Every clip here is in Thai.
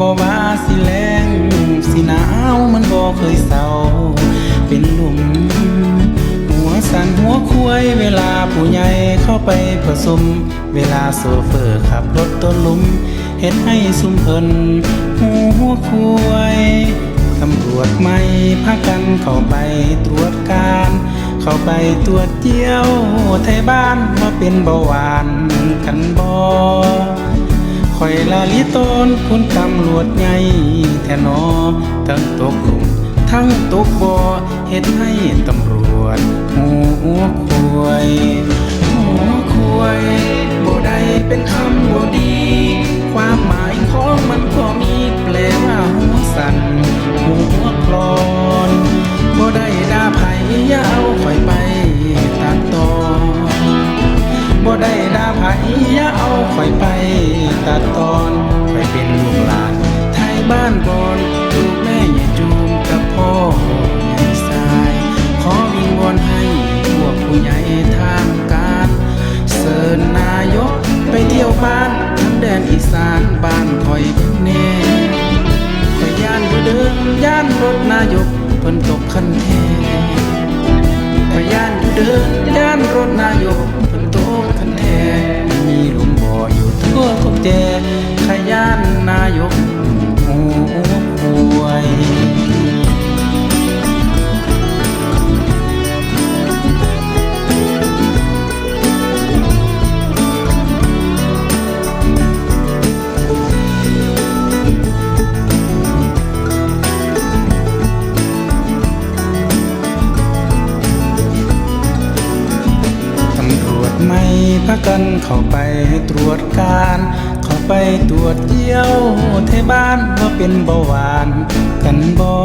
บ่ว่าสิแรงสิหนาวมันบ่เคยเศร้า เป็นลมหัวสั่นหัวคุยเวลาผู้ใหญ่เข้าไปผสม เวลาโซเฟอร์ขับรถต้นลุมเห็ดให้สุมเพินหูหัวคุยตำรวจไม่พากันเข้าไปตรวจการ เข้าไปตรวจเจียวไทยบ้านมาเป็นเบาหวาน ตนคุณตำรวจไงแทนอทั้งตกหลุมทั้งตกบ่อเฮ็ดให้ตำรวจหูควยหูควยบ่ได้เป็นคำบ่านบอนลูกแม่อย่าจูมกับพ่ออย่าสาย ขอวิงวอนให้พวกผู้ใหญ่ทางการ เสิญนายกไปเที่ยวบ้านทั้งแดนอีสานบ้านข่อยแน่ขอยย่านอยู่เดิมย่านรถนายกเพิ่นตกคันแท้ขย่านอยู่เดินย่านรถนายกเป็นต๊ะคันแทมีหลุมบ่ออยู่ทั่วทุกแจ ไม่พักกันเข้าไปตรวจการ เข้าไปตรวจเยี่ยวเทบ้านว่าเป็นเบาหวานกันบอ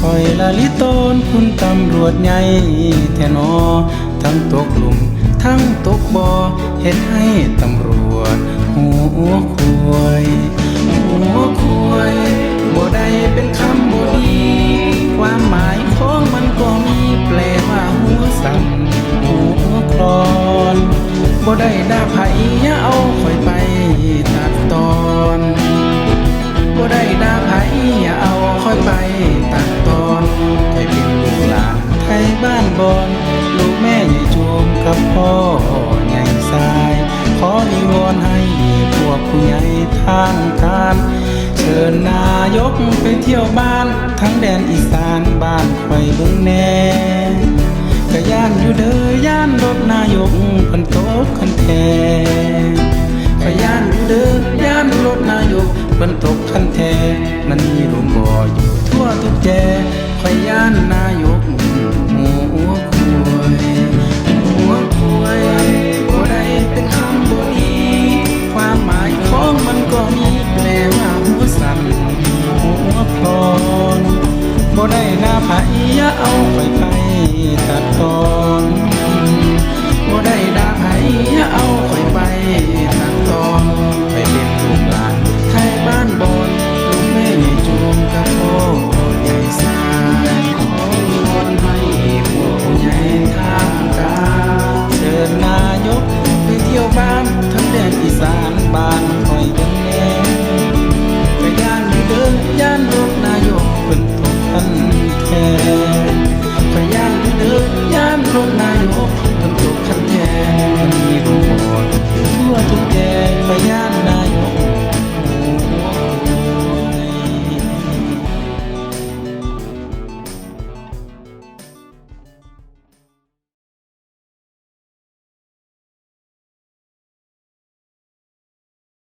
คอยละลิตนคุณตำรวจใหญ่แทนอทั้งตกหลุมทั้งตกบอ่อเฮ็ดให้ตำรวจหูางการเชิญนายกไปเที่ยวบ้าน ทั้งแดนอีสานบ้านไฟเบิ่งแน่ก็ย่านอยู่เด้อย่านรถนายกเพันโตกคันแทก็ย่านอยู่เด้อย่านรถนายกเพิ่นตกคันแทมันมีหลุมบ่ออยู่ทั่วทุกแจข่อยย่านนาย